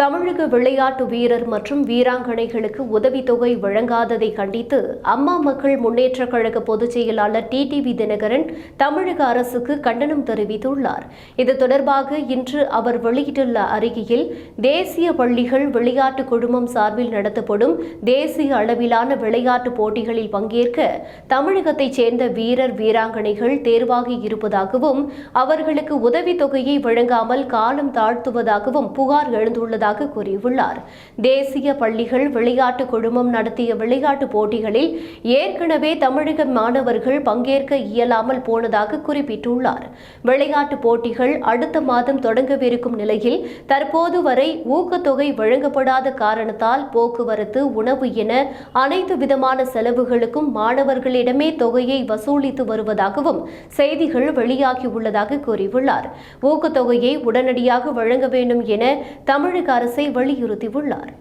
தமிழக விளையாட்டு வீரர் மற்றும் வீராங்கனைகளுக்கு உதவித்தொகை வழங்காததை கண்டித்து அம்மா மக்கள் முன்னேற்றக் கழக பொதுச் செயலாளர் டிடிவி தினகரன் தமிழக அரசுக்கு கண்டனம் தெரிவித்துள்ளார். இது தொடர்பாக இன்று அவர் வெளியிட்டுள்ள அறிக்கையில் தேசிய பள்ளிகள் விளையாட்டு குழுமம் சார்பில் நடத்தப்படும் தேசிய அளவிலான விளையாட்டுப் போட்டிகளில் பங்கேற்க தமிழகத்தைச் சேர்ந்த வீரர் வீராங்கனைகள் தேர்வாகி இருப்பதாகவும் அவர்களுக்கு உதவித்தொகையை வழங்காமல் காலம் தாழ்த்துவதாகவும் புகார் எழுந்துள்ளதாக வருவதாக கூறியுள்ளார். தேசிய பள்ளிகள் விளையாட்டு குழுமம் நடத்திய விளையாட்டுப் போட்டிகளில் ஏற்கனவே தமிழக மாணவர்கள் பங்கேற்க இயலாமல் போனதாக குறிப்பிட்டுள்ளார். விளையாட்டுப் போட்டிகள் அடுத்த மாதம் தொடங்கவிருக்கும் நிலையில் தற்போது வரை ஊக்கத்தொகை வழங்கப்படாத காரணத்தால் போக்குவரத்து உணவு என அனைத்து விதமான செலவுகளுக்கும் மாணவர்களிடமே தொகையை வசூலித்து வருவதாகவும் செய்திகள் வெளியாகியுள்ளதாக கூறியுள்ளார். ஊக்கத்தொகையை உடனடியாக வழங்க வேண்டும் என தமிழக அரசை வலியுறுத்தியுள்ளார்.